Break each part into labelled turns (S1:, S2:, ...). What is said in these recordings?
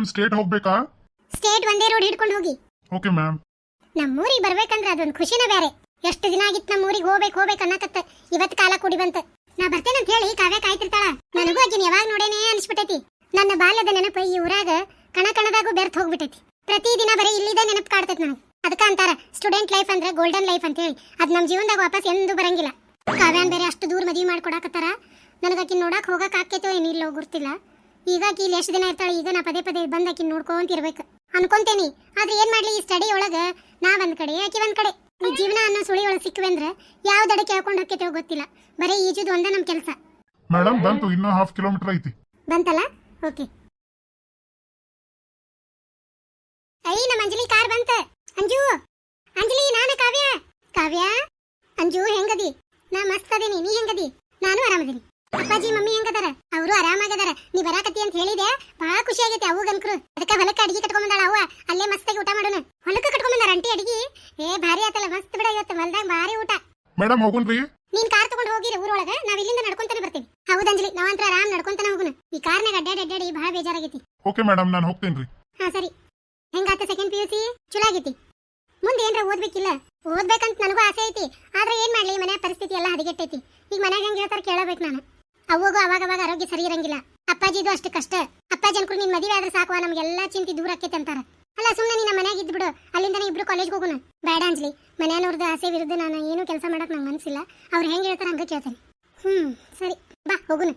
S1: Madam state ಹೋಗ್ಬೇಕಾ?
S2: State ಒಂದೇ road ಹಿಡ್ಕೊಂಡು ಹೋಗಿ.
S1: ಓಕೆ ಮ್ಯಾಮ್
S2: ನಮ್ಮೂರಿಗೆ ಬರ್ಬೇಕಂದ್ರೆ ಅದೊಂದು ಖುಷಿನ ಬೇರೆ. ಎಷ್ಟು ದಿನ ಆಗಿತ್ತು ನಮ್ಮೂರಿಗೆ ಹೋಗ್ಬೇಕು ಹೋಗ್ಬೇಕು ಅನ್ನಕತ್ತ. ಇವತ್ತು ಕಾಲ ಕೂಡಿ ಬಂತ. ನಾ ಅಂತ ಹೇಳಿ ಕಾವ್ಯ ಕಾಯ್ತಿರ್ತಾಳ. ನನಗೂ ಆಕಿನ ಯಾವಾಗ ನೋಡೇನೆ ಅನ್ಸ್ಬಿಟ್ಟೈತಿ. ನನ್ನ ಬಾಲ್ಯದ ನೆನಪು ಈ ಊರಾಗ ಕಣ ಕಣದಾಗೂ ಬೆರ್ತ್ ಹೋಗ್ಬಿಟ್ಟೈತಿ. ಪ್ರತಿ ದಿನ ಬರೀ ಇಲ್ಲಿದ ನೆನಪು ಕಾಡ್ತೈತಿ ನನಗೆ. ಅದಕ್ಕ ಅಂತಾರ ಸ್ಟೂಡೆಂಟ್ ಲೈಫ್ ಅಂದ್ರೆ ಗೋಲ್ಡನ್ ಲೈಫ್ ಅಂತ ಹೇಳಿ. ಅದು ನಮ್ಮ ಜೀವನದಾಗ ವಾಪಸ್ ಎಂದೂ ಬರಂಗಿಲ್ಲ. ಕಾವ್ಯಾನ್ ಬೇರೆ ಅಷ್ಟು ದೂರ ಮದುವೆ ಮಾಡ್ಕೊಡಕತ್ತಾರ. ನನಗಾಕಿ ನೋಡಕ್ ಹೋಗಕ್ ಆಕೇತೋ ಏನಿಲ್ಲೋ ಗುರ್ತಿಲ್ಲ ಈಗ ಆಕಿ ಇಲ್ಲಿ ಎಷ್ಟು ದಿನ ಇರ್ತಾಳೆ ಈಗ ನಾ ಪದೇ ಪದೇ ಬಂದಾಕಿ ಆಕಿ ನೋಡ್ಕೊಂತ ಇರ್ಬೇಕು ಅನ್ಕೊಂತೇನಿ. ಆದ್ರೆ ಏನ್ ಮಾಡ್ಲಿ ಈ ಸ್ಟಡಿ ಒಳಗ ನಾ ಒಂದ್ ಕಡೆ ಆಕಿ ಒಂದ್ ಕಡೆ. ಈ ಜೀವನ ಅನ್ನೋ ಸುಳಿ ಒಳಗ್ ಅಂದ್ರೆ ಯಾವ ದಡ ಕೇಳ್ಕೊಂಡು ಹೋಗ್ತೇವೋ ಗೊತ್ತಿಲ್ಲ. ಬರೀ ಈಜುದು ಒಂದ ನಮ್ ಕೆಲಸ.
S1: ಮೇಡಮ್ ಬಂತು ಇನ್ನೂ ಹಾಫ್ ಕಿಲೋಮೀಟರ್ ಐತಿ.
S2: ಬಂತಲ್ಲ? ಓಕೆ. ಐ ನಮ್ಮ ಅಂಜಲಿ ಕಾರ್ ಬಂತ. ಅಂಜು ಅಂಜಲಿ ನಾನು ಕಾವ್ಯ. ಕಾವ್ಯ ಅಂಜು ಹೆಂಗದಿ? ನಾ ಮಸ್ತ್ ಅದೀನಿ ನೀ ಹೆಂಗದಿ? ನಾನು ಆರಾಮದೀನಿ. ಅಪ್ಪಾಜಿ ಮಮ್ಮಿ ಹೆಂಗದಾರ? ಅವರು ಆರಾಮಾಗದಾರ ನೀ ಬರಾಕತಿ ಅಂತ ಹೇಳಿದೆ ಬಹಳ ಖುಷಿ ಆಗೈತೆ ಅವು ಗಂಕರು ಅದಕ್ಕ ಹೊಲಕ್ಕ ಅಡಿಗೆ ಕಟ್ಕೊಂಡ್ ಅವ್ವ. ಅಲ್ಲೇ ಮಸ್ತಾಗಿ ಊಟ ಮಾಡೋಣ. ಹೊಲಕ್ಕ ಕಟ್ಕೊಂಡ್ ಬಂದಾರ ಅಂಟಿ ಅಡಿಗೆ? ಏ ಭಾರಿ ಆತಲ್ಲ ಮಸ್ತ್ ಬಿಡ ಇವತ್ತು. ಹೊಲ್ದಾಗ ಭಾರಿ ಊಟ.
S1: ಮೇಡಮ್ ಹೋಗುನ್ರಿ.
S2: ನೀನ್ ಕಾರ್ ತಗೊಂಡು ಹೋಗಿರಿ ಊರೊಳಗ. ನಾವ್ ಇಲ್ಲಿಂದ ನಡ್ಕೊಂತಾನೆ ಬರ್ತೀವಿ. ಹೌದಂಜಲಿ ನಾವಂತ್ರ ಆರಾಮ್ ನಡ್ಕೊಂತಾನೆ ಹೋಗುಣ ಈ ಕಾರ್ನಾಗ ಅಡ್ಡಾಡಿ ಅಡ್ಡಾಡಿ ಬಹಳ ಬೇಜಾರಾಗೈತಿ.
S1: ಓಕೆ ಮೇಡಮ್ ನಾನು ಹೋಗ್ತೇನ್ರಿ.
S2: ಹಾ ಸರಿ. ಹೆಂಗಾತ ಸೆಕೆಂಡ್ ಪಿ ಯು ಸಿ ಚಲೋ ಆಗೈತಿ. ಮುಂದೆ ಏನ್ರ ಓದ್ಬೇಕಿಲ್ಲ? ಓದ್ಬೇಕಂತ ನನಗೂ ಆಸೆ ಐತಿ. ಆದ್ರೆ ಏನ್ ಮಾಡ್ಲಿ ಮನೆ ಪರಿಸ್ಥಿತಿ ಎಲ್ಲ ಹದಗೆಟ್ಟೈತಿ. ಈಗ ಮನ್ಯಾಗ ಹೆಂಗ್ ಹೇಳ್ತಾರ ಕೇಳಬೇಕು ನಾನು. ಅವಗೂ ಅವಾಗ ಅವಾಗ ಆರೋಗ್ಯ ಸರಿ ಇರಂಗಿಲ್ಲ. ಅಪ್ಪಾಜಿದು ಅಷ್ಟು ಕಷ್ಟ. ಅಪ್ಪಾಜಿ ಅನ್ಕರು ನಿನ್ ಮದುವೆ ಆದ್ರೆ ಸಾಕು ನಮ್ಗೆಲ್ಲಾ ಚಿಂತೆ ದೂರ ಆಕೈತಿ ಅಂತಾರ. ಅಲ್ಲ ಸುಮ್ಮನೆ ನಿನ್ನ ಮನೆಯಾಗ ಇದ್ಬಿಡು ಬಿಡು. ಅಲ್ಲಿಂದ ಇಬ್ರು ಕಾಲೇಜ್ ಹೋಗೋಣ ಬೇಡ ಅಂಜಲಿ. ಮನೆಯವ್ರದ್ದು ಆಸೆ ವಿರುದ್ಧ ನಾನು ಏನು ಕೆಲಸ ಮಾಡಕ್ ನಂಗೆ ಮನ್ಸಿಲ್ಲ. ಅವ್ರು ಹೆಂಗ್ ಹೇಳ್ತಾರೆ ಹಂಗ ಕೇಳ್ತೇನೆ. ಹ್ಮ್, ಸರಿ. ಬಾ, ಹೋಗುನು.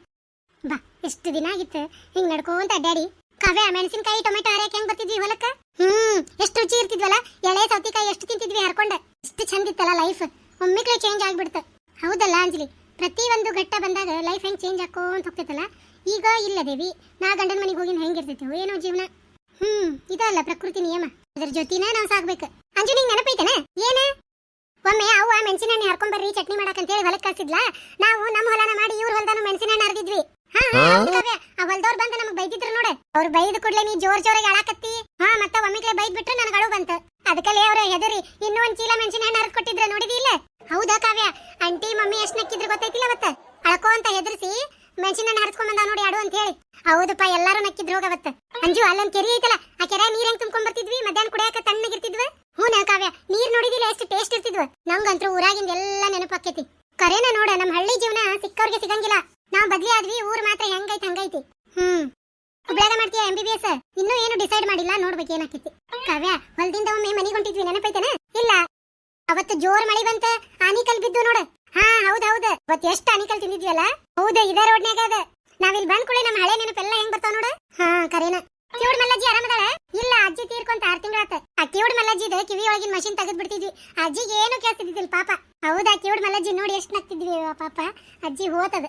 S2: ಬಾ, ಎಷ್ಟು ದಿನ ಆಗಿತ್ತು. ಹಿಂಗ್ ನಡ್ಕೋಂತ ಅಡ್ಡಾಡಿ ಕಾವ್ಯ ಮೆಣಸಿನಕಾಯಿ, ಟೊಮೆಟೊ ಹರಿಯಕ್ಕೆ ಹೆಂಗ್ ಬರ್ತಿದ್ವಿ ಹೊಲಕ್ಕ? ಹ್ಮ್, ಎಷ್ಟು ರುಚಿ ಇರ್ತಿದ್ವಲ್ಲ. ಎಳೆ, ಸೌತಿಕಾಯಿ ಎಷ್ಟು ತಿಂತಿದ್ವಿ, ಹರ್ಕೊಂಡೆ. ಎಷ್ಟು ಚಂದ ಇತ್ತಲ್ಲ ಲೈಫ್ ಒಮ್ಮಿಕ್ಲೆ ಚೇಂಜ್ ಆಗ್ಬಿಡ್ತ. ಹೌದಲ್ಲ ಅಂಜಲಿ? ಪ್ರತಿ ಒಂದು ಘಟ್ಟ ಬಂದಾಗ ಲೈಫ್ ಹೆಂಗ್ ಚೇಂಜ್ ಆಕೋಂತ ಹೋಗ್ತೈತಲ್ಲ ಈಗ ಇಲ್ಲ ದೇವಿ. ನಾ ಗಂಡನ ಮನೆಗೆ ಹೋಗಿ ಹೆಂಗ್ ಇರ್ತೈತಿ ಏನೋ ಜೀವನ. ಹ್ಮ್ ಇದಲ್ಲ ಪ್ರಕೃತಿ ನಿಯಮ. ಅದ್ರ ಜೊತಿನ ನಾವು ಸಾಗ್ಬೇಕು ಅಂಜು ನಿಂಗೆ ನೆನಪೈತನ? ಏನ? ಒಮ್ಮೆ ಅವ್ವ ಮೆಣಸಿನ ಹಣ್ಣು ಹರ್ಕೊಂಡ್ ಬರ್ರಿ ಚಟ್ನಿ ಮಾಡಕ್ ಹೇಳಿ ಹೊಲಕ್ ಕಳ್ಸಿದ್ಲ? ನಾವು ನಮ್ಮ ಹೊಲನ ಮಾಡಿ ಇವ್ರ ಹೊಲದಾನು ಮೆಣಸಿನಣ್ಣೆ ಅರ್ದಿದ್ವಿ ಹರಿದಿದ್ವಿ ಆ ಹೊಲ್ದವ್ರು ಬಂದು ನಮಗೆ ಬೈದಿದ್ರು ನೋಡ. ಅವ್ರು ಬೈದ ಕೂಡ್ಲೆ ನೀ ಜೋರ್ ಜೋರಾಗಿ ಅಳಾಕತ್ತಿ. ಹಾ ಮತ್ತ ಒಮ್ಮಿಗ್ಲೆ ಬೈದ್ ಬಿಟ್ರೆ ನನಗೆ ಅಳು ಬಂತ. ಅದಕ್ಕಲ್ಲಿ ಅವ್ರ ಹೆದರಿ ಇನ್ನೂ ಒಂದ್ ಚೀಲ ಮೆಣಸಿನ ಹಣ್ಣು ಕೊಟ್ಟಿದ್ರ ನೋಡಿದಿ ಇಲ್ಲ ಹೌದಾ ಕಾವ್ಯ? ಆಂಟಿ, ಮಮ್ಮಿ ಎಷ್ಟ್ ನಕ್ಕಿದ್ರು ಗೊತ್ತೈತಿಲ್ಲ ಅವತ್ತ? ಅಳಕೋ ಅಂತ ಹೆದರ್ಸಿ ಮೆಣಸಿನ ಹಣ್ಣು ಹರಿಸ್ಕೊಂಡ್ ಬಂದ ನೋಡಿ ಅಡು ಅಂತ ಹೇಳಿ. ಹೌದಪ್ಪ, ಎಲ್ಲಾರು ನಕ್ಕಿದ್ರು ಹೋಗವತ್ತ ಅಂಜು, ಅಲ್ಲೊಂದ್ ಕೆರೆ ಐತಲ್ಲ, ಆ ಕೆರೆ ನೀರ್ ಹೆಂಗ್ ತುಂಬ್ಕೊಂಡ್ ಬರ್ತಿದ್ವಿ? ಮಧ್ಯಾಹ್ನ ಕುಡಿಯಾಕ ತಣ್ಣಗಿರ್ತಿದ್ವ ಹ್ಞೂ ಕಾವ್ಯ, ನೀರ್ ನೋಡಿದಿಲ್ಲ ಎಷ್ಟು ಟೇಸ್ಟ್ ಇರ್ತಿದ್ವ? ನಂಗಂತೂ ಊರಾಗಿಂದ ಎಲ್ಲ ನೆನಪಾಕೈತಿ ಕರೇನ ನೋಡ, ನಮ್ ಹಳ್ಳಿ ಜೀವನ ಸಿಕ್ಕವ್ರಿಗೆ ಸಿಗಂಗಿಲ್ಲ. ನಾವ್ ಬದ್ಲಿ ಆದ್ವಿ, ಊರ್ ಮಾತ್ರ ಹೆಂಗೈತಿ, ಹಂಗೈತಿ. ಹ್ಮ್. ಹುಬ್ಳ್ಯಾಗ ಮಾಡ್ತೀಯ ಎಂ ಬಿ ಬಿ ಎಸ್ ಇನ್ನೂ ಏನು ಡಿಸೈಡ್ ಮಾಡಿಲ್ಲ? ನೋಡ್ಬೇಕು ಏನಾಕೈತಿ ಕಾವ್ಯ, ಹೊಲದಿಂದ ಒಮ್ಮೆ ಮನೆಗೆ ಹೊಂಟಿದ್ವಿ. ನೆನಪೈತೇನ? ಇಲ್ಲ. ಅವತ್ತು ಜೋರ್ ಮಳಿ ಬಂತ, ಆನಿಕಲ್ ಬಿದ್ದು ನೋಡ. ಹಾ, ಹೌದ್ ಹೌದ್. ಅವತ್ ಎಷ್ಟ ಆನಿಕಲ್ ತಿಂದಿದ್ವಲ್ಲ ಹೌದ, ಇದೇ ರೋಡ್ನ್ಯಾಗ ಅದ. ನಾವಿಲ್ಲಿ ಬಂದ್ ಕೂಡ ನಮ್ಮ ಹಳೆ ನೆನಪೆಲ್ಲ ಹೆಂಗ್ ಬರ್ತಾವ ನೋಡ? ಹಾ, ಕರೇನ. ಕಿವಿಡ್ ಮಲ್ಲಜ್ಜಿ ಆರಾಮದಾಳ? ಇಲ್ಲ, ಅಜ್ಜಿ ತೀರ್ಕೊಂತ ಆರ್ ತಿಂಗಳಾತ. ಆ ಕಿವಿಡ್ ಮಲ್ಲಜ್ಜಿದ ಕಿವಿ ಒಳಗಿನ ಮಷಿನ್ ತೆಗೆದ್ ಬಿಡ್ತಿದ್ವಿ ಅಜ್ಜಿಗೆ ಏನು ಕೇಳ್ತಿದ್ದಿಲ್ಲ ಪಾಪ. ಹೌದಾ ಕಿವಿಡ್ ಮಲ್ಲಜ್ಜಿ ನೋಡಿ ಎಷ್ಟ್ ನಗ್ತಿದ್ವಿ ಪಾಪ. ಅಜ್ಜಿ ಹೋತದ.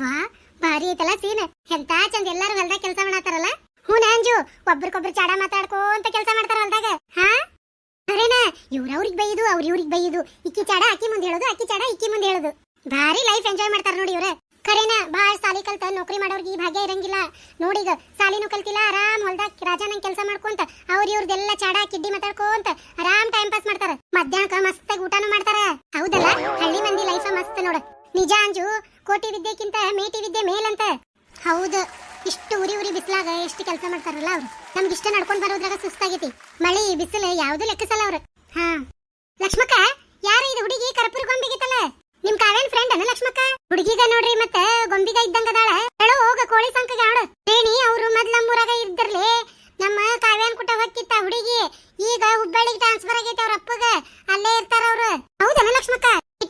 S2: ವಾ, ಭಾರಿ ಐತಲ್ಲ ಸೀನ್ ಎಂತ ಚಂದ ಎಲ್ಲಾರು ಹೊಲ್ದಾಗ ಕೆಲಸ ಮಾಡತ್ತಾರಲ್ಲ ಹ್ಞೂ ಅಂಜು, ಒಬ್ರಿಗೊಬ್ರು ಚಾಡ ಮಾತಾಡ್ಕೋಂತ ಕೆಲಸ ಮಾಡ್ತಾರ ಹೊಲ್ದಾಗ. ಹಾ? ಅರೇನ, ಇವ್ರ ಅವ್ರಿಗೆ ಬೈದು, ಅವ್ರ ಇವ್ರಿಗೆ ಬೈದು. ಇಕ್ಕಿ ಚಾಡ ಅಕ್ಕಿ ಮುಂದೆ ಹೇಳೋದು ಅಕ್ಕಿ ಚಾಡ ಇಕ್ಕಿ ಮುಂದೆ ಹೇಳೋದು. ಭಾರಿ ಲೈಫ್ ಎಂಜಾಯ್ ಮಾಡ್ತಾರ ನೋಡಿ ಇವ್ರೆ. ಖರೇನ ಭಾಳ ಸಾಲಿ ಕಲ್ತ ನೌಕರಿ ಮಾಡೋರ್ಗೆ ಈ ಭಾಗ್ಯ ಇರಂಗಿಲ್ಲ. ನೋಡಿಗ ಸಾಲಿನೂ ಕಲ್ತಿಲ್ಲ, ಆರಾಮ್ ಹೊಲ್ದಾಗ ರಾಜಾನಂಗ್ ಕೆಲಸ ಮಾಡ್ಕೊಂತ, ಅವ್ರ ಇವ್ರದೆಲ್ಲ ಚಾಡ, ಕಿಡ್ಡಿ ಮಾತಾಡ್ಕೊಂತ ಆರಾಮ್ ಟೈಮ್ ಪಾಸ್ ಮಾಡ್ತಾರ. ಮಧ್ಯಾಹ್ನಕ್ಕ ಮಸ್ತಾಗಿ ಊಟನೂ ಮಾಡ್ತಾರ. ಹೌದಲ್ಲ? ಹಳ್ಳಿ ಮಂದಿ ಲೈಫ್ ಮಸ್ತ್ ನೋಡ. ನಿಜ ಅಂಜು, ಕೋಟಿ ವಿದ್ಯೆಕ್ಕಿಂತ ಮೇಟಿ ವಿದ್ಯೆ ಮೇಲಂತ. ಹೌದು, ಇಷ್ಟು ಉರಿ ಉರಿ ಬಿಸಿಲಾಗ ಎಷ್ಟು ಕೆಲಸ ಮಾಡ್ತಾರಲ್ಲ ಅವ್ರು. ನಮ್ಗೆ ಇಷ್ಟ ನಡ್ಕೊಂಡು ಬರೋದ್ರಾಗ ಸುಸ್ತಾಗೈತಿ. ಮಳಿ, ಬಿಸಿಲು ಯಾವ್ದು ಲೆಕ್ಕಿಸಲ್ಲ ಅವ್ರು. ಹಾ. ಲಕ್ಷ್ಮಕ್ಕ, ಯಾರು ಇದು ಹುಡುಗಿ ಕರ್ಪೂರ ಗೊಂಬಿಗಿತ್ತಲ್ಲ? ನಿಮ್ ಕಾವೇನ್ ಫ್ರೆಂಡ್ ಅಲ್ಲ ಲಕ್ಷ್ಮಕ್ಕ? ಹುಡುಗಿಗ ನೋಡ್ರಿ ಮತ್ತ ಗೊಂಬಿಗ ಇದ್ದಂಗ ಹೇಳು, ಹೋಗ ಕೋಳಿ ಸಂಕಗೆ ಆಡು. ರೇಣಿ, ಅವ್ರು ಮೊದ್ಲ ನಮ್ಮೂರಾಗ ಇದ್ದರ್ಲಿ. ನಮ್ಮ ಕಾವೇನ್ ಕುಟ ಹೊಕ್ಕಿತ್ತ ಹುಡುಗಿ. ಈಗ ಹುಬ್ಬಳ್ಳಿಗೆ ಟ್ರಾನ್ಸ್ಫರ್ ಆಗೈತೆ ಅವ್ರ ಅಪ್ಪಗ. ಅಲ್ಲೇ ಇರ್ತಾರ ಅವ್ರು. ಹೌದಲ್ಲ ಲಕ್ಷ್ಮಕ್ಕ?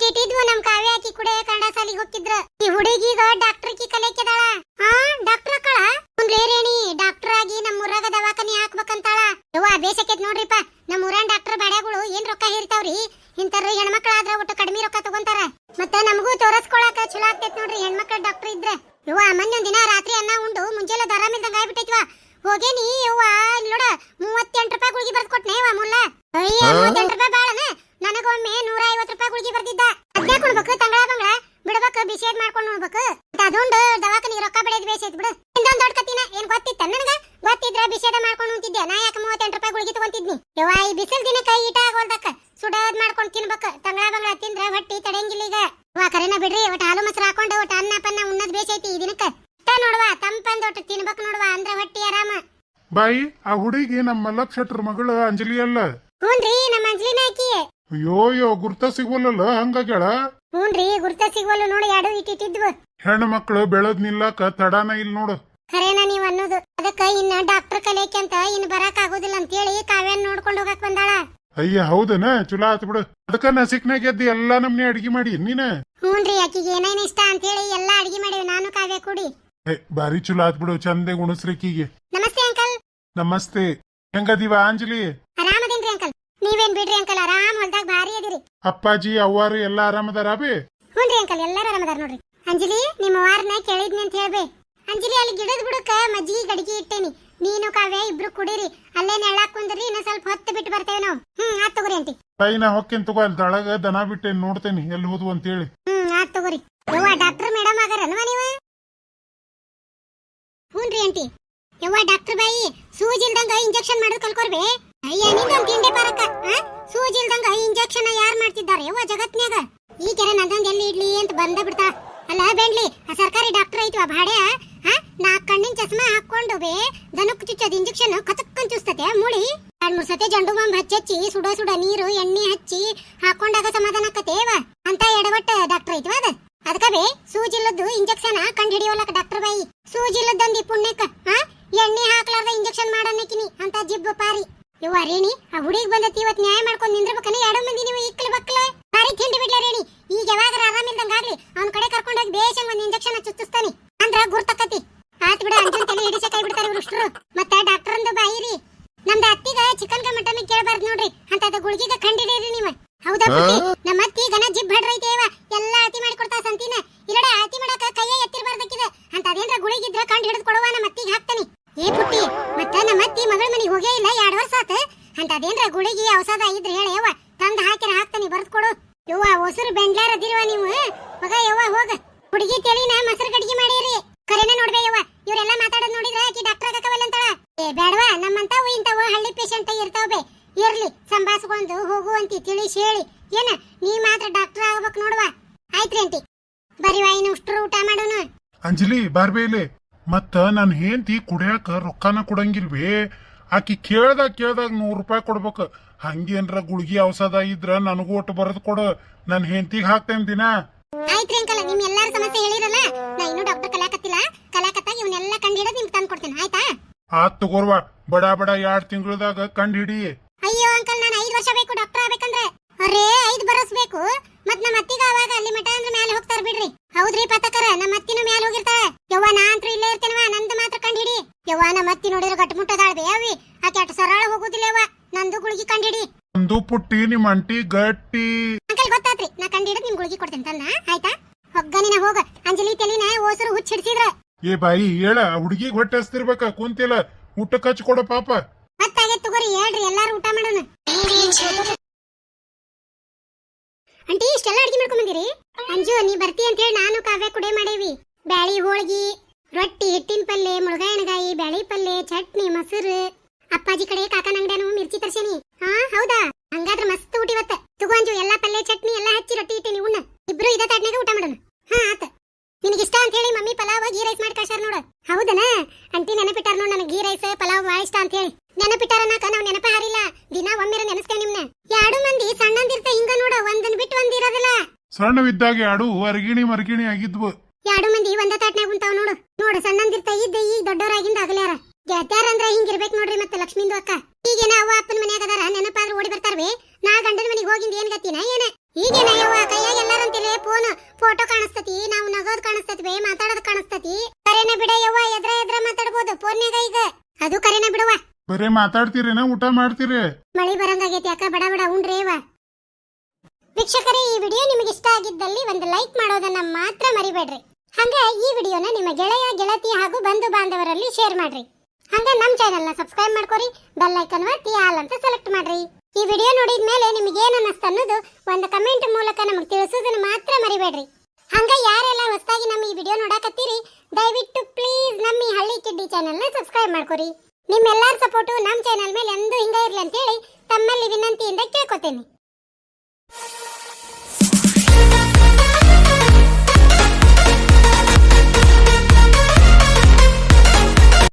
S2: ಇಟ್ಟಿದ್ವು ನಮ್ ಕಾವ್ಯ ಆಕಿ ಕೂಡ ಕನ್ನಡ ಶಾಲಿಗೆ ಹೋಗಿದ್ರ ಈ ಹುಡುಗಿಗ ಡಾಕ್ಟರ್ ಕಿ ಕಲಿಯಕ್ಕಿದಾಳ ಹಾ ಡಾಕ್ಟರ್ ಅಕ್ಕಳ ಒಂದ್ಲೇ ರೇಣಿ ಡಾಕ್ಟರ್ ಆಗಿ ನಮ್ಮ ಊರಾಗ ದವಾಖಾನಿ ಹಾಕ್ಬೇಕಂತಾಳ. ಯವ್ವ ಬೇಸಕೈತ್ ನೋಡ್ರಿಪ್ಪ. ನಮ್ಮ ಊರಾನ್ ಡಾಕ್ಟರ್ ಬಾಡ್ಯಾಗಳು ಏನ್ ರೊಕ್ಕ ಹೇರ್ತಾವ್ರಿ? ಇಂತರ ಹೆಣ್ಮಕ್ಳಾದ್ರ ಒಟ್ಟು ಕಡಿಮೆ ರೊಕ್ಕ ತಗೊಂತಾರ. ಮತ್ತೆ ನಮಗೂ ತೋರಿಸ್ಕೊಳಕ ಚಲೋ ಆಗ್ತೈತ್ ನೋಡ್ರಿ ಹೆಣ್ಮಕ್ಳ ಡಾಕ್ಟರ್ ಇದ್ರ. ಯವ್ವ ಮೊನ್ನೆ ಒಂದಿನ ದಿನ ರಾತ್ರಿ ಅನ್ನ ಉಂಡು, ಮುಂಜಾನೆ ಆರಾಮಿಲ್ದಂಗ ಆಗ್ಬಿಟ್ಟೈತ್ವ. ಹೋಗೇನಿ ಯವ್ವ, ಇಲ್ಲಿ ನೋಡ, ಮೂವತ್ತೆಂಟು ರೂಪಾಯಿ ಗುಳಿಗೆ ಬರ್ದ್ ಕೊಟ್ನೆ ಯವ್ವ ಮುಲ್ಲ. ಅಯ್ಯೋ, ಮೂವತ್ತೆಂಟು ರೂಪಾಯಿ ಬಾಳನ. ನನಗೊಮ್ಮೆ ನೂರ ಐವತ್ತು ರೂಪಾಯಿ ಗುಳಿಗೆ ಬರ್ದಿದ್ದ ಅದ್ನೇ ಕೊಡ್ಬೇಕು ತಂಗಳ ಬಂಗಳ ಬಿಡ್ಬೇಕು ಬಿಸಿಯದ್ ಮಾಡ್ಕೊಂಡು ನೋಡ್ಬೇಕು. ಅದೊಂದು ದವಾಖಾನಿಗೆ ರೊಕ್ಕ ಬೆಳೆದ್ ಬೇಸೈತ್ ಬಿಡು. ಇಂದೊಂದ್ ದೊಡ್ಡ ಕತ್ತಿನ ಏನ್ ಗೊತ್ತಿತ್ತ ನನಗ? ಗೊತ್ತಿದ್ರ ಬಿಸಿಯದ ಮಾಡ್ಕೊಂಡು ಉಂತಿದ್ದೆ ನಾ ಯಾಕೆ ಮೂವತ್ತೆಂಟು ರೂಪಾಯಿ ಗುಳಿಗೆ ತಗೊಂತಿದ್ನಿ? ಯವ್ವ ಈ ಬಿಸಿಲ್ ದಿನಕ್ಕ ಈಟ ಆಗೋಲ್ದಕ್ಕ. ಸುಡೋದ್ ಮಾಡ್ಕೊಂಡು ತಿನ್ಬೇಕು. ತಂಗಳ ಬಂಗಳ ತಿಂದ್ರ ಹೊಟ್ಟಿ ತಡೆಯಂಗಿಲ್ಲ ಈಗ. ವಾ ಕರೆನ ಬಿಡ್ರಿ ಒಟ್ಟು ಹಾಲು ಮೊಸರು ಹಾಕೊಂಡು ಒಟ್ಟು ಅನ್ನ ಪನ್ನ ಉಣ್ಣದ್ ಬೇಸೈತಿ ಈ ದಿನಕ್ಕ. ನೋಡುವ ತಂಪಂದ್ ಒಟ್ಟು ತಿನ್ಬೇಕು ನೋಡುವ ಅಂದ್ರ ಹೊಟ್ಟಿ ಆರಾಮ.
S1: ಬಾಯಿ ಆ ಹುಡುಗಿ ನಮ್ಮ ಮಲ್ಲಕ್ ಶೆಟ್ಟರ್ ಮಗಳು ಅಂಜಲಿ ಅಲ್ಲ.
S2: ಹ್ಞೂನ್ರಿ ನಮ್ಮ ಅಂಜಲಿನ ಆಕಿ
S1: ಅಯ್ಯೋ ಯೋ ಗುರ್ತ ಹಂಗ ಹಂಗಾಗ್ಯಾಳ
S2: ಹ್ಞೂನ್ರಿ ಗುರ್ತ ಸಿಗ್ವಲ್ಲ ನೋಡಿ ಎರಡು ಇಟ್ಟಿಟ್ಟಿದ್ವು.
S1: ಹೆಣ್ಣು ಮಕ್ಕಳು ಬೆಳದ್ ನಿಲ್ಲಾಕ ತಡಾನ ಇಲ್ಲ ನೋಡು.
S2: ಖರೇನ ನೀವ್ ಅನ್ನೋದು? ಅದಕ್ಕ ಇನ್ನ ಡಾಕ್ಟರ್ ಕಲಿಯಕ್ಕೆ ಅಂತ ಇನ್ ಬರಾಕ್ ಆಗೋದಿಲ್ಲ ಅಂತೇಳಿ ಕಾವ್ಯನ್ ನೋಡ್ಕೊಂಡು ಹೋಗಕ್ ಬಂದಾಳ.
S1: ಅಯ್ಯ ಹೌದನ? ಚಲೋ ಆತ್ ಬಿಡು. ಅದಕ್ಕ ನಸಿಕ್ನಾಗ ಎದ್ದು ಎಲ್ಲಾ ನಮ್ನೆ ಅಡ್ಗಿ ಮಾಡಿ ನೀನ?
S2: ಹ್ಞೂನ್ರಿ ಆಕಿಗೆ ಏನೇನ್ ಇಷ್ಟ ಅಂತೇಳಿ ಎಲ್ಲಾ ಅಡ್ಗಿ ಮಾಡಿವಿ ನಾನು ಕಾವ್ಯ ಕೂಡಿ.
S1: ಏ ಬಾರಿ ಚಲೋ ಆತ್ ಬಿಡು ಚಂದೆ ಉಣಸ್ರಿಕಿಗೆ
S2: ನಮಸ್ತೆ ಅಂಕಲ್.
S1: ನಮಸ್ತೆ. ಹೆಂಗದೀವ ಅಂಜಲಿ
S2: ಆರಾಮದೇನ್ರಿ ಅಂಕಲ್? ನೀವೇನ್ ಬಿಡ್ರಿ ಅಂಕಲ್ ಆರಾಮ್?
S1: ಅಪ್ಪಾಜಿ ಅವ್ವಾರು ಎಲ್ಲ ಆರಾಮದಾರ ಬಿ
S2: ಹ್ಞೂನ್ರಿ ಅಂಕಲ್ ಎಲ್ಲಾರು ಆರಾಮದಾರ ನೋಡ್ರಿ. ಅಂಜಲಿ ನಿಮ್ಮ ವಾರನ ಕೇಳಿದ್ನಿ ಅಂತ ಹೇಳ್ಬೇ. ಅಂಜಲಿ ಅಲ್ಲಿ ಗಿಡದ ಬುಡಕ್ಕ ಮಜ್ಜಿಗೆ ಗಡಿಗೆ ಇಟ್ಟೇನಿ. ನೀನು ಕಾವ್ಯ ಇಬ್ರು ಕುಡೀರಿ. ಅಲ್ಲೇ ನೆಳ್ಳಾಕ್ ಕುಂದ್ರಿ ಇನ್ನ ಸ್ವಲ್ಪ ಹೊತ್ತು ಬಿಟ್ಟು ಬರ್ತೇವೆ ನಾವು. ಹ್ಮ್ ಆತ್ ತಗೋರಿ ಅಂತಿ
S1: ಕೈನ ಹೊಕ್ಕೇನ್ ತಗೋ ಅಲ್ಲಿ ನೋಡ್ತೀನಿ ದನ ಬಿಟ್ಟೇನ್ ನೋಡ್ತೇನಿ. ಎಲ್ಲಿ ಹೋದ್ವು ಅಂತೇಳಿ.
S2: ಹ್ಮ್ ಆತ್ ತಗೋರಿ. ಯವ್ವ ಡಾಕ್ಟರ್ ಮೇಡಮ್ ಆಗರಲ್ವಾ ನೀವು? ಹ್ಞೂನ್ರಿ ಆಂಟಿ ಯವ್ವ ಡಾಕ್ಟರ್ ಬಾಯಿ ಸೂಜಿ ಇಲ್ದಂಗ ಇಂಜೆಕ್ಷನ್ ಮಾಡೋದು ಕಲ್ಕೊರ್ಬೆ. ಅಯ್ಯ ತಿಂಡಿ ತಿಂಡೆ ಬರಕ ಸೂಜಿ ಇಂಜೆಕ್ಷನ್ ಯಾರ್ ಮಾಡ್ತಿದ್ದಾರೆ? ಯವ್ವ ಜಗತ್ನ್ಯಾಗ? ಈ ಕೆರೆ ನಂದೊಂದ್ ಎಲ್ಲಿ ಇಡ್ಲಿ ಅಂತ ಬಂದ ಬಿಡ್ತಾ. ಅಲ್ಲ ಬೆಂಡ್ಲಿ ಆ ಸರ್ಕಾರಿ ಡಾಕ್ಟರ್ ಭಾಡೆ ಹಾ? ನಾಲ್ಕು ಕಣ್ಣಿನ ಚಸ್ಮಾ ಹಾಕೊಂಡು ಬೇ, ದನಕ್ ಇಂಜೆಕ್ಷನ್ ಕತಕ್ಕನ್ ಚುಸ್ತತೆ ಮೂಳಿ. ಎರಡು ಮೂರು ಸತಿ ಜಂಡು ಬಾಂಬ್ ಹಚ್ಚಿ ಸುಡ ಸುಡ ನೀರು, ಎಣ್ಣೆ ಹಚ್ಚಿ ಹಾಕೊಂಡಾಗ ಸಮಾಧಾನ ಆಕತೇವ ಅಂತ ಎಡವಟ್ಟ ಡಾಕ್ಟರ್ ಐತಿವ ಅದ? ಅದಕ್ಕ ಬೇ, ಸೂಜಿಲ್ಲದ್ದು ಇಂಜೆಕ್ಷನ್ ಕಂಡು ಹಿಡಿಯೋಲಕ ಡಾಕ್ಟರ್ ಬಾಯಿ. ಸೂಜಿಲ್ಲದಂದಿ ಪುಣ್ಯಕ್ಕ, ಹಾ? ಎಣ್ಣೆ ಹಾಕ್ಲಾರ್ದ ಇಂಜೆಕ್ಷನ್ ಮಾಡನ್ನಕಿನಿ ಅಂತ ಜಿಬ್ಬು ಪಾರಿ. ಯವ್ವ, ರೇಣಿ, ಆ ಹುಡುಗಿ ಬಂದತಿ ಇವತ್ ನ್ಯಾಯ ಮಾಡ್ಕೊಂಡು ನಿಂದ್ರಬೇಕನ್ನ? ಎರಡು ಮಂದಿ ನೀವು ಇಕ್ಕಲ ಬಕ್ಕಲ ಬಾರಿ ತಿಂಡಿ ಬಿಡ್ಲ ರೇಣಿ. ಈಗ ಯಾವಾಗ ಆರಾಮಿಲ್ದಂಗಾಗ್ಲಿ ಅವ್ನ ಕಡೆ ಕರ್ಕೊಂಡು ಹೋಗಿ ಬೇಷಂಗ್ ಒಂದು ಇಂಜೆಕ್ಷನ್ ಚುಚ್ಚಿಸ್ತಾನೆ. ಅಂದ್ರ ಗುರ್ತಕತಿ ಆತ್ ಬಿಡ, ಅಂಜನ್ ತಲೆ ಹಿಡಿಸ ಕೈ ಬಿಡ್ತಾರೆ ಇವ್ರು ಮತ್ತೆ ಡಾಕ್ಟರ್ ಅಂದು ಬಾಯಿರಿ ನಮ್ದ ಅತ್ತಿಗ ಚಿಕನ್ ಮಟನ್ ಕೇಳಬಾರ್ದು ನೋಡ್ರಿ. ಅಂತದ ಗುಳಿಗೆ ಕಂಡಿಡೀರಿ ನೀವು. ಹೌದಾ ನಮ್ಮ ಅತ್ತಿ ಗನ ಜಿಬ್ ಹಡ್ರೈತೇವ ಎಲ್ಲಾ ಅತಿ ಮಾಡಿ ಕೊಡ್ತಾ ಸಂತಿನ ಇಲ್ಲಡ ಅತಿ ಮಾಡಕ ಕೈಯ ಎತ್ತಿರಬಾರ್ದಕ್ಕಿದ ಅಂತ ಅದೇನ್ರ ಗುಳಿಗಿದ್ರ ಕಂಡು ಹಿಡಿದು ಕೊಡುವ ನಮ್ಮ ಅತ್ತಿಗೆ ಹಾಕ್ತಾನಿ ಏ ಪುಟ್ಟಿ ಮತ್ತ ನಮ್ಮ ಅತ್ತಿ ಮಗಳ ಮನೆಗೆ ಹೋಗೇ ಇಲ್ಲ ಎರಡ್ ವರ್ಷ ಆತ ಅಂತ ಗುಳಿಗೆ ಔಷಧ ಇದ್ರೆ ಹೇಳಿ ಯವ್ವ. ತಂದ ಹಾಕಿರ ಹಾಕ್ತಾನಿ, ಬರ್ದ್ ಕೊಡು. ಯವ್ವ, ಹೊಸರು ಬೆಂಡ್ಲಾರ ಅದಿರುವ ನೀವು ಮಗ, ಯವ್ವ, ಹೋಗ. ಹುಡುಗಿ ತಿಳಿನ ಮೊಸರು ಗಡಿಗೆ ಮಾಡಿರಿ. ಕರೆನೆ ನೋಡ್ಬೇ ಯವ್ವ. ಇವರೆಲ್ಲ ಮಾತಾಡೋದ್ ನೋಡಿದ್ರೆ ಆಕಿ ಡಾಕ್ಟರ್ ಆಗಕವಲ್ಲ ಅಂತಾಳ. ಏ ಬೇಡವಾ ನಮ್ಮಂತಾವು ಇಂತಾವ ಹಳ್ಳಿ ಪೇಷಂಟ್ ಇರ್ತಾವ ಇರ್ಲಿ, ಸಂಭಾಸ್ಕೊಂಡು ಹೋಗುವಂತಿ ತಿಳಿಸಿ ಹೇಳಿ ಏನ, ನೀ ಮಾತ್ರ ಡಾಕ್ಟರ್ ಆಗ್ಬೇಕು ನೋಡುವ. ಆಯ್ತ್ರಿ ಅಂಟಿ ಬರೀ ಇನ್ನು ಉಷ್ಟ್ರು ಊಟ ಮಾಡೋನು.
S1: ಅಂಜಲಿ, ಬಾರ್ಬೇ ಇಲ್ಲಿ. ಮತ್ತ ನನ್ ಹೆಂಡತಿ ಕುಡಿಯಾಕ ರೊಕ್ಕನ ಕೊಡಂಗಿಲ್ವೇ? ಆಕಿ ಕೇಳ್ದಾಗ ಕೇಳ್ದಾಗ ನೂರು ರೂಪಾಯಿ ಕೊಡ್ಬೇಕು. ಹಂಗೇನ್ರ ಗುಳ್ಗಿ ಔಷಧ ಇದ್ರ ನನಗೂ ಒಟ್ಟು ಬರೆದು ಕೊಡು. ನನ್ನ ಹೆಂಡತಿಗೆ ಹಾಕ್ತೇನ್ ದಿನ.
S2: ಆಯ್ತ್ರಿ ಅಂಕಲ್ ನಿಮ್ ಎಲ್ಲಾರ ಸಮಸ್ಯೆ ಹೇಳಿರಲ್ಲ ನಾ ಇನ್ನೂ ಡಾಕ್ಟರ್ ಕಲಾಕತ್ತಿಲ್ಲ ಇವನ್ನೆಲ್ಲ ಕಂಡಿಡೋದು ನಿಮ್ಗೆ ತಂದು ಕೊಡ್ತೇನೆ ಆಯ್ತಾ?
S1: ಆತ್ ತಗೋರ್ವಾ ಬಡ ಬಡ ಎರಡ್ ತಿಂಗಳದಾಗ ಕಂಡು ಹಿಡಿ.
S2: ಅಯ್ಯೋ ಅಂಕಲ್ ನಾನು ಐದು ವರ್ಷ ಬೇಕು ಡಾಕ್ಟರ್ ಆಗ್ಬೇಕಂದ್ರೆ. ಅರೇ ಐದು ಬರಸ್ಬೇಕು ಮತ್ ನಮ್ಮ ಅತ್ತಿಗ ಅವಾಗ ಅಲ್ಲಿ ಮಠ ಅಂದ್ರೆ ಮೇಲೆ ಹೋಗ್ತಾರ ಬಿಡ್ರಿ. ಹೌದ್ರಿ ಪತಕರ ನಮ್ಮ ಅತ್ತಿನ ಮೇಲೆ ಹೋಗಿರ್ತಾರ ಯವ್ವ ನಾ ಅಂತೂ ಇಲ್ಲೇ ಇರ್ತೇನವ ನಂದು ಮಾತ್ರ ಕಂಡು ಹಿಡಿ. ಯವ್ವ ನಮ್ಮ ಅತ್ತಿ ನೋಡಿದ್ರೆ ಗಟ್ಟಮುಟ್ಟದಾಳ್ ಬೇವಿ ಕೆಟ್ಟ ಅಟ್ ಸರಳ ಹೋಗುದಿಲ್ಲ ಯವ್ವ. ನಂದು ಗುಳಿಗೆ ಕಂಡಿಡಿ.
S1: ಒಂದು ಪುಟ್ಟಿ ನಿಮ್ಮ ಅಂಟಿ ಗಟ್ಟಿ.
S2: ಅಂಕಲ್ ಗೊತ್ತಾತ್ರಿ ನಾ ಕಂಡಿಡಿ ನಿಮ್ಮ ನಿಮ್ ಗುಳಿಗೆ ಕೊಡ್ತೀನಿ ತಂದ. ಆಯ್ತಾ? ಹೊಗ್ಗನಿನ ಹೋಗ. ಅಂಜಲಿ ತೆಲಿನ ಓಸರು ಹುಚ್ಚಿಡ್ಸಿದ್ರ
S1: ಏ ಬಾಯಿ ಹೇಳ ಹುಡುಗಿಗೆ ಹೊಟ್ಟೆ ಹಸ್ತಿರ್ಬೇಕ ಕುಂತಿಲ್ಲ. ಊಟ ಹಚ್ಚಿ ಕೊಡ ಪಾಪ.
S2: ಮತ್ತಾಗೆ ತಗೋರಿ ಹೇಳ್ರಿ ಎಲ್ಲಾರು ಊಟ ಮಾಡೋಣ. ಅಂಟಿ ಇಷ್ಟೆಲ್ಲ ಅಡಿಗೆ ಮಾಡ್ಕೊಂಬಂದಿರಿ ಅಂಜು ನೀ ಬರ್ತಿ ಅಂತ ಹೇಳಿ ನಾನು ಕಾವ್ಯ ಕುಡೆ ಮಾಡೇವಿ. ಬ್ಯಾಳಿ ಹೋಳ್ಗಿ. ರೊಟ್ಟಿ ಹಿಟ್ಟಿನ ಪಲ್ಲೆ ಮುಳಗಾಯಣಗಾಯಿ ಬ್ಯಾಳಿ ಪಲ್ಲೆ ಚಟ್ನಿ ಮೊಸರು. ಅಪ್ಪಾಜಿ ಕಡೆ ಕಾಕನ ಅಂಗಡಿಯನು ಮಿರ್ಚಿ ತರ್ಸೇನಿ. ಹಾ ಹೌದಾ? ಹಂಗಾದ್ರೆ ಮಸ್ತ್ ಊಟ ಇವತ್ತ. ತಗೊಂಜು ಎಲ್ಲಾ ಪಲ್ಲೆ ಚಟ್ನಿ ಎಲ್ಲಾ ಹಚ್ಚಿ ರೊಟ್ಟಿ ಇಟ್ಟೇನಿ ಉಣ್ಣ. ಇಬ್ರು ಇದ ತಾಟ್ನಾಗ ಊಟ ಮಾಡೋಣ. ಹಾ ಆತ. ನಿನಗೆ ಇಷ್ಟ ಅಂತ ಹೇಳಿ ಮಮ್ಮಿ ಪಲಾವ್ ಗೀ ರೈಸ್ ಮಾಡಿ ಕಳ್ಸಾರ ನೋಡು. ಹೌದನ? ಅಂಟಿ ನೆನಪಿಟ್ಟಾರ ನೋಡು ನನಗೆ ಗೀ ರೈಸ್ ಪಲಾವ್ ಭಾಳ ಇಷ್ಟ ಅಂತ ಹೇಳಿ. ನೆನಪಿಟ್ಟಾರ ನಾಕ ನಾವು ನೆನಪ ಹಾರಿಲ್ಲ. ದಿನ ಒಮ್ಮೆರ ನೆನಸ್ತೇವೆ ನಿಮ್ನ. ಎರಡು ಮಂದಿ ಸಣ್ಣಂದಿರ್ತ ಹಿಂಗ ನೋಡ ಒಂದನ್ ಬಿಟ್ಟು ಒಂದಿರೋದಿಲ್ಲ
S1: ಸಣ್ಣವಿದ್ದಾಗ ಎರಡು ಅರ್ಗಿಣಿ ಮರಗಿಣಿ ಆಗಿದ್ವು.
S2: ಎರಡು ಮಂದಿ ಒಂದ ತಾಟ್ನಾಗ ಕುಂತಾವ್ ನೋಡು. ನೋಡು ಸಣ್ಣಂದಿರ್ತ ಇದ್ದ ಈಗ ದೊಡ್ಡವರಾಗಿಂದ ಆಗಲ್ಯಾರ ಗೆಳತ್ಯಾರ ಅಂದ್ರ ಹಿಂಗಿರ್ಬೇಕು ನೋಡ್ರಿ ಮತ್ತೆ ಲಕ್ಷ್ಮಿಂದು ಅಕ್ಕ. ಈಗೇನ ಅವ್ವ ಅಪ್ಪನ ಮನ್ಯಾಗ ಅದಾರ ನೆನಪಾದ್ರ ಓಡಿ ಬರ್ತಾರ್ವಿ. ನಾ ಗಂಡನ ಮನೆಗೆ ಹೋಗಿಂದ ಏನ್ ಗತಿನ ಏನ? ಈಗೇನ ಯವ್ವ ಕೈಯಾಗ ಎಲ್ಲಾರಂತಿಲೆ ಫೋನ್ ಫೋಟೋ ಕಾಣಿಸ್ತತಿ ನಾವು ನಗೋದ್ ಕಾಣಿಸ್ತತಿ ಮಾತಾಡೋದ್ ಕಾಣಿಸ್ತತಿ. ಕರೆನ ಬಿಡ ಯವ್ವ ಎದ್ರ ಎದ್ರ ಮಾತಾಡ್ಬೋದು ಫೋನ್ಯಾಗ ಈಗ. ಅದು ಕರೆನ ಬಿಡವ್ವ.
S1: ಬರೇ ಮಾತಾಡ್ತೀರೇನ ಊಟ ಮಾಡ್ತೀರಿ?
S2: ಮಳಿ ಬರಂಗಾಗೈತಿ ಅಕ್ಕ ಬಡ ಬಡ ಉಂಡ್ರೇವ ವೀಕ್ಷಕರೇ ಈ ವಿಡಿಯೋ ನಿಮಗೆ ಇಷ್ಟ ಆಗಿದ್ದಲ್ಲಿ ಒಂದು ಲೈಕ್ ಮಾಡೋದನ್ನ ಮಾತ್ರ ಮರಿಬೇಡ್ರಿ. ಹಂಗ ಈ ವಿಡಿಯೋನ ನಿಮ್ಮ ಗೆಳೆಯ, ಗೆಳತಿ ಹಾಗೂ ಬಂಧು ಬಾಂಧವರಲ್ಲಿ ಶೇರ್ ಮಾಡ್ರಿ. ಹಂಗೆ ನಮ್ಮ ಚಾನೆಲ್ನ ಸಬ್ಸ್ಕ್ರೈಬ್ ಮಾಡ್ಕೊರಿ ಬೆಲ್ ಐಕನ್ ಒತ್ತಿ ಆಲ್ ಅಂತ ಸೆಲೆಕ್ಟ್ ಮಾಡ್ರಿ. ಈ ವಿಡಿಯೋ ನೋಡಿದ ಮೇಲೆ ನಿಮಗೆ ಏನು ಅನ್ನಿಸ್ತು ಅನ್ನೋದು ಒಂದು ಕಮೆಂಟ್ ಮೂಲಕ ನಮಗೆ ತಿಳಿಸೋದನ್ನು ಮಾತ್ರ ಮರಿಬೇಡ್ರಿ. ಹಂಗೆ ಯಾರೆಲ್ಲ ಹೊಸದಾಗಿ ನಮ್ಮ ಈ ವಿಡಿಯೋ ನೋಡಕತ್ತೀರಿ, ದಯವಿಟ್ಟು ಪ್ಲೀಸ್ ನಮ್ಮ ಈ ಹಳ್ಳಿ ಕಿಡ್ಡಿ ಚಾನೆಲ್ನ ಸಬ್ಸ್ಕ್ರೈಬ್ ಮಾಡ್ಕೊರಿ. ನಿಮ್ಮೆಲ್ಲರ ಸಪೋರ್ಟು ನಮ್ಮ ಚಾನೆಲ್ ಮೇಲೆ ಎಂದೂ ಹಿಂಗೆ ಇರಲಿ ಅಂತೇಳಿ ತಮ್ಮಲ್ಲಿ ವಿನಂತಿಯಿಂದ ಕೇಳ್ಕೊತೇನೆ.